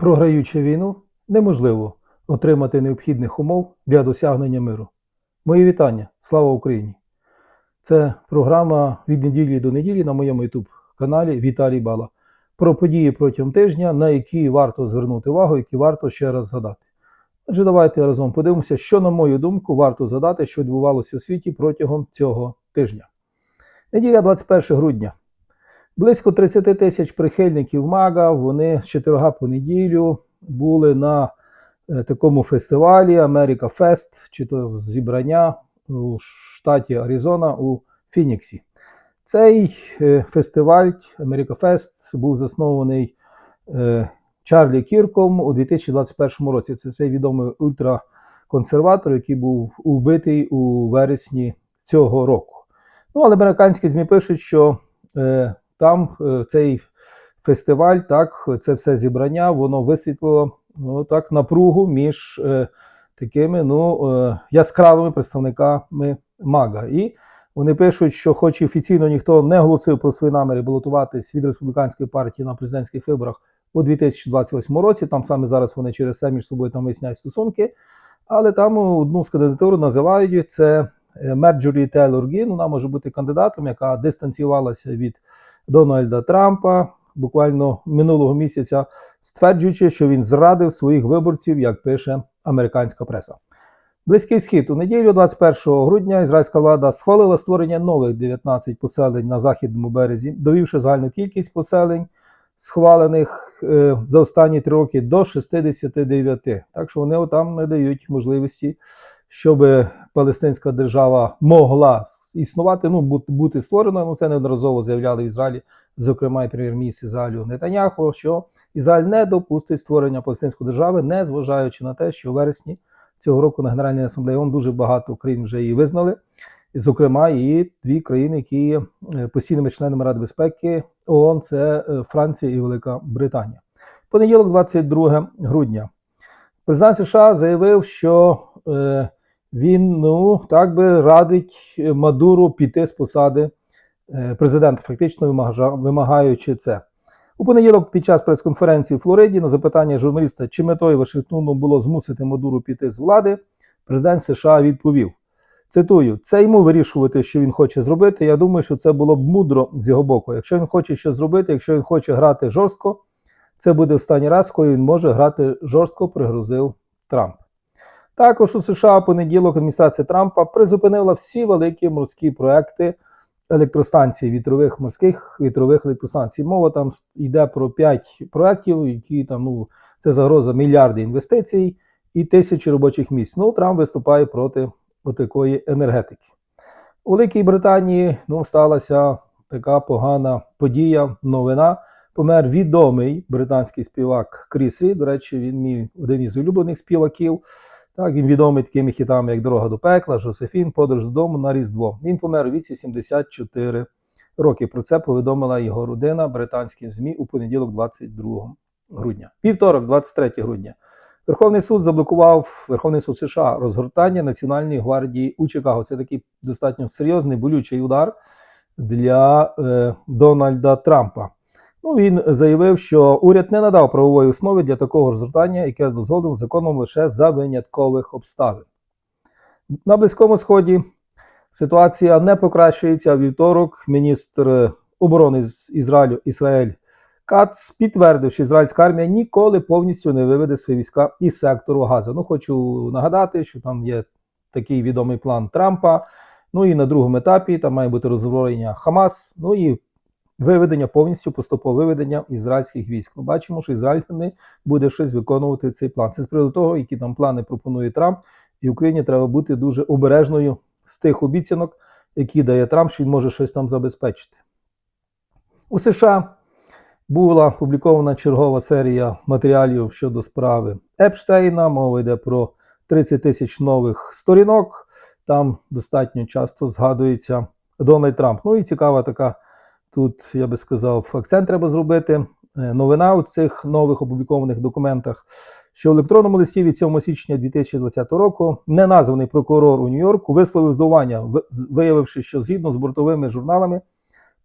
Програючи війну, неможливо отримати необхідних умов для досягнення миру. Мої вітання. Слава Україні! Це програма від неділі до неділі на моєму YouTube каналі Віталій Бала про події протягом тижня, на які варто звернути увагу, які варто ще раз згадати. Отже, давайте разом подивимося, що, на мою думку, варто згадати, що відбувалося у світі протягом цього тижня. Неділя 21 грудня. Близько 30 тисяч прихильників МАГА. Вони з четверга по неділю були на е, такому фестивалі Америка Фест, чи то зібрання у штаті Аризона у Фініксі. Цей е, фестиваль Америка Фест був заснований е, Чарлі Кірком у 2021 році. Це цей відомий ультраконсерватор, який був убитий у вересні цього року. Ну, але американські ЗМІ пишуть, що там е, цей фестиваль, так, це все зібрання, воно висвітлило ну, так, напругу між е, такими ну, е, яскравими представниками МАГА. І вони пишуть, що, хоч офіційно ніхто не оголосив про свої наміри балотуватись від республіканської партії на президентських виборах у 2028 році, там саме зараз вони через все між собою там виясняють стосунки. Але там одну з кандидатур називають це Мерджорі Тейлор Гін. Вона може бути кандидатом, яка дистанціювалася від Дональда Трампа буквально минулого місяця, стверджуючи, що він зрадив своїх виборців, як пише американська преса. Близький схід у неділю, 21 грудня, ізраїльська влада схвалила створення нових 19 поселень на західному березі, довівши загальну кількість поселень, схвалених е, за останні три роки до 69. Так що вони там не дають можливості, щоб Палестинська держава могла існувати, ну бути, створена. Ну це неодноразово заявляли в Ізраїлі, зокрема і прем'єр-міністр Ізраїлю Нетаняху, що Ізраїль не допустить створення Палестинської держави, не зважаючи на те, що в вересні цього року на Генеральній асамблеї ООН дуже багато країн вже її визнали. Зокрема, і дві країни, які є постійними членами Ради безпеки ООН, це Франція і Велика Британія. Понеділок, 22 грудня, президент США заявив, що е, він ну так би радить Мадуру піти з посади е, президента, фактично вимагаючи це. У понеділок під час прес-конференції в Флориді на запитання журналіста, чи метою Вашингтону було змусити Мадуру піти з влади, президент США відповів: цитую: це йому вирішувати, що він хоче зробити. Я думаю, що це було б мудро з його боку. Якщо він хоче щось зробити, якщо він хоче грати жорстко, це буде останній раз, коли він може грати жорстко, пригрозив Трамп. Також у США понеділок адміністрація Трампа призупинила всі великі морські проекти електростанцій вітрових морських вітрових електростанцій. Мова там йде про 5 проєктів, які там ну це загроза мільярди інвестицій і тисячі робочих місць. Ну, Трамп виступає проти такої енергетики. У Великій Британії ну, сталася така погана подія, новина. Помер відомий британський співак Кріс Рі. До речі, він мій один із улюблених співаків. Так, Він відомий такими хітами, як Дорога до пекла, Жозефін, Подорож додому на Різдво. Він помер у віці 74 роки. Про це повідомила його родина британським ЗМІ у понеділок, 22 грудня. Вівторок, 23 грудня. Верховний суд заблокував Верховний суд США розгортання Національної гвардії у Чикаго. Це такий достатньо серйозний болючий удар для е, Дональда Трампа. Ну, Він заявив, що уряд не надав правової основи для такого розгортання, яке дозволено законом лише за виняткових обставин. На Близькому Сході ситуація не покращується. Вівторок міністр оборони з Ізраїлю Ізраїль Кац підтвердив, що ізраїльська армія ніколи повністю не виведе свої війська із сектору Газа. Ну, хочу нагадати, що там є такий відомий план Трампа. Ну і на другому етапі там має бути роззброєння Хамас. Ну і виведення повністю поступове виведення ізраїльських військ. Ми бачимо, що Ізраїль не буде щось виконувати цей план. Це з приводу того, які там плани пропонує Трамп, і Україні треба бути дуже обережною з тих обіцянок, які дає Трамп, що він може щось там забезпечити. У США була опублікована чергова серія матеріалів щодо справи Епштейна. Мова йде про 30 тисяч нових сторінок. Там достатньо часто згадується Дональд Трамп. Ну і цікава така. Тут я би сказав, акцент треба зробити. Новина у цих нових опублікованих документах, що в електронному листі від 7 січня 2020 року неназваний прокурор у Нью-Йорку висловив здивування, виявивши, що згідно з бортовими журналами,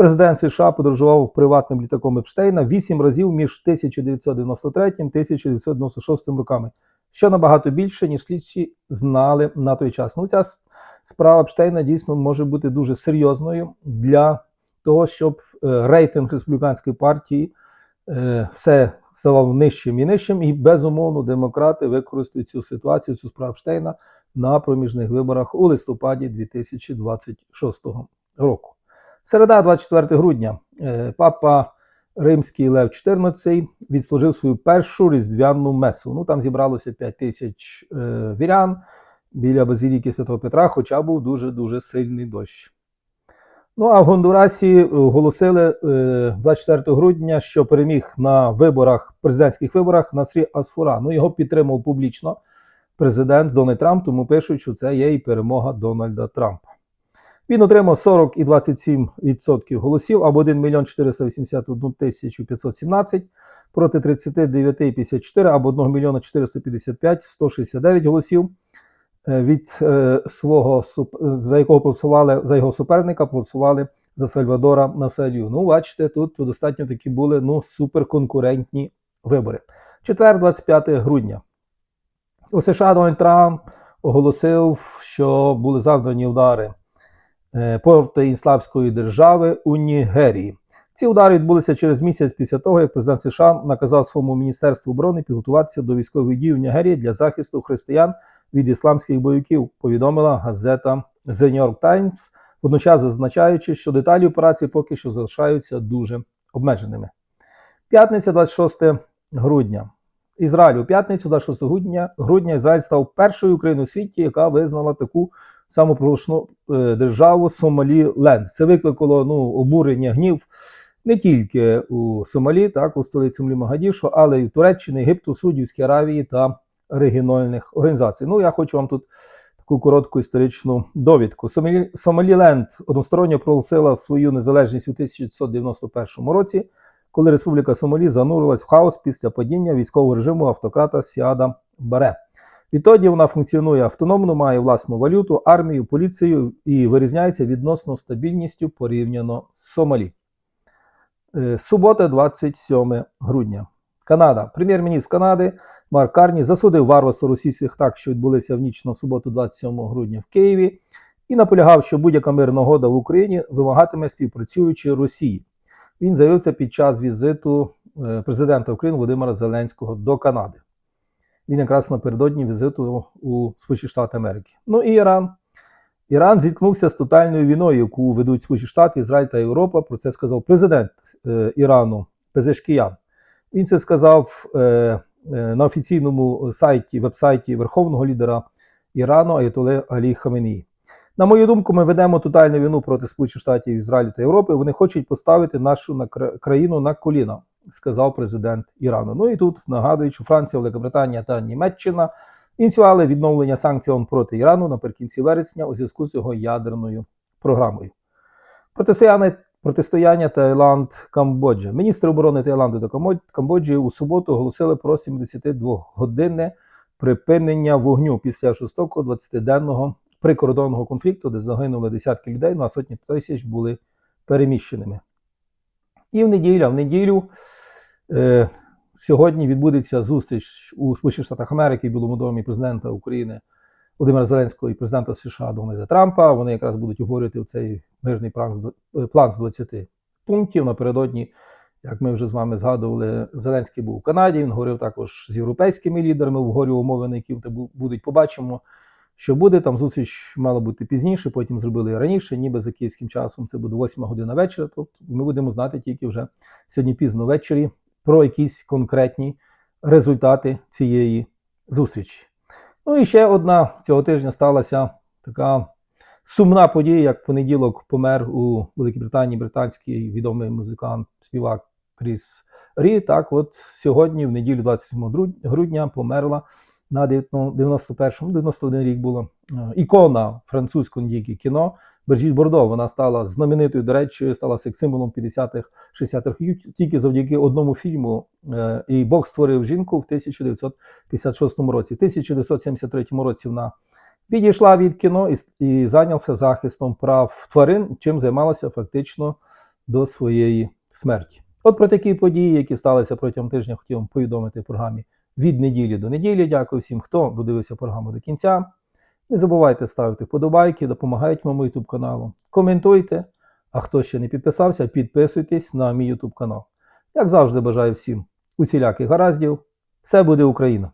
Президент США подорожував приватним літаком Епштейна вісім разів між 1993 і 1996 роками, що набагато більше, ніж слідчі знали на той час. Ну, ця справа Епштейна дійсно може бути дуже серйозною для того, щоб е, рейтинг республіканської партії е, все ставав нижчим і нижчим, і безумовно демократи використають цю ситуацію, цю справу Епштейна на проміжних виборах у листопаді 2026 року. Середа, 24 грудня, е, папа Римський Лев XIV відслужив свою першу різдвяну месу. Ну там зібралося 5 тисяч вірян біля базиліки Святого Петра, хоча був дуже дуже сильний дощ. Ну а в Гондурасі оголосили е, 24 грудня, що переміг на виборах, президентських виборах Насрі Асфура. Ну його підтримав публічно президент Дональд Трамп, тому пишуть, що це є і перемога Дональда Трампа. Він отримав 40,27% голосів або 1 мільйон 481 тисячу 517 проти 39,54 або 1 мільйона 455 169 голосів е, від е, свого за якого голосували за його суперника, голосували за Сальвадора Населю. Ну, бачите, тут достатньо такі були ну суперконкурентні вибори. Четвер, 25 грудня. У США Дональд Трамп оголосив, що були завдані удари е, проти Ісламської держави у Нігерії. Ці удари відбулися через місяць після того, як президент США наказав своєму міністерству оборони підготуватися до військових дій в Нігерії для захисту християн від ісламських бойовиків, повідомила газета The New York Times, водночас зазначаючи, що деталі операції поки що залишаються дуже обмеженими. П'ятниця, 26 грудня. Ізраїль у п'ятницю, 26 грудня, грудня Ізраїль став першою країною у світі, яка визнала таку самопроголошену е, державу Сомаліленд. Це викликало ну, обурення гнів не тільки у Сомалі, так, у столиці Млімагадішу, але й в Туреччині, Єгипту, Судівській Аравії та регіональних організацій. Ну, я хочу вам тут таку коротку історичну довідку. Сомалі, Сомаліленд односторонньо проголосила свою незалежність у 1991 році, коли Республіка Сомалі занурилась в хаос після падіння військового режиму автократа Сіада Баре. Відтоді вона функціонує автономно, має власну валюту, армію, поліцію і вирізняється відносно стабільністю порівняно з Сомалі. Е, Субота, 27 грудня. Канада. Прем'єр-міністр Канади Марк Карні засудив варварство російських так, що відбулися в ніч на суботу, 27 грудня в Києві, і наполягав, що будь-яка мирна угода в Україні вимагатиме співпрацюючи Росії. Він заявив це під час візиту е, президента України Володимира Зеленського до Канади. Він якраз напередодні візиту у Америки. Ну і Іран. Іран зіткнувся з тотальною війною, яку ведуть Сполучені Штати, Ізраїль та Європа. Про це сказав президент е, Ірану Пезешкіян. Він це сказав е, е, на офіційному сайті, вебсайті верховного лідера Ірану Аятоле Алі Хаменії. На мою думку, ми ведемо тотальну війну проти Сполучених Штатів, Ізраїлю та Європи. Вони хочуть поставити нашу на країну на коліна, сказав президент Ірану. Ну і тут нагадую, що Франція, Великобританія та Німеччина ініціювали відновлення санкцій ООН проти Ірану наприкінці вересня у зв'язку з його ядерною програмою. Протистояння, протистояння Таїланд Камбоджа. Міністр оборони Таїланду та Камбоджі у суботу оголосили про 72-годинне припинення вогню після жорстокого 20-денного прикордонного конфлікту, де загинули десятки людей, ну а сотні тисяч були переміщеними. І в неділю, в неділю е, сьогодні відбудеться зустріч у Сполучених Штатах Америки в Білому домі президента України Володимира Зеленського і президента США Дональда Трампа. Вони якраз будуть обговорювати цей мирний план з, е, план з 20 пунктів. Напередодні, як ми вже з вами згадували, Зеленський був у Канаді. Він говорив також з європейськими лідерами, обговорював умови, які будуть. Побачимо, що буде. Там зустріч мала бути пізніше, потім зробили раніше, ніби за київським часом. Це буде 8 година вечора. Тобто ми будемо знати тільки вже сьогодні пізно ввечері про якісь конкретні результати цієї зустрічі. Ну і ще одна цього тижня сталася така сумна подія, як в понеділок помер у Великій Британії британський відомий музикант, співак Кріс Рі. Так, от сьогодні, в неділю 27 груд- грудня, померла на 91-му, 91 рік було е, ікона французького не кіно Бержіт Бордо. Вона стала знаменитою, до речі, стала секс-символом 50-х, 60-х років тільки завдяки одному фільму. Е, І Бог створив жінку в 1956 році. В 1973 році вона відійшла від кіно і, і зайнялася захистом прав тварин, чим займалася фактично до своєї смерті. От про такі події, які сталися протягом тижня, хотів вам повідомити в програмі від неділі до неділі. Дякую всім, хто додивився програму до кінця. Не забувайте ставити вподобайки, допомагайте моєму YouTube каналу. Коментуйте. А хто ще не підписався, підписуйтесь на мій YouTube канал. Як завжди, бажаю всім усіляких гараздів. Все буде Україна!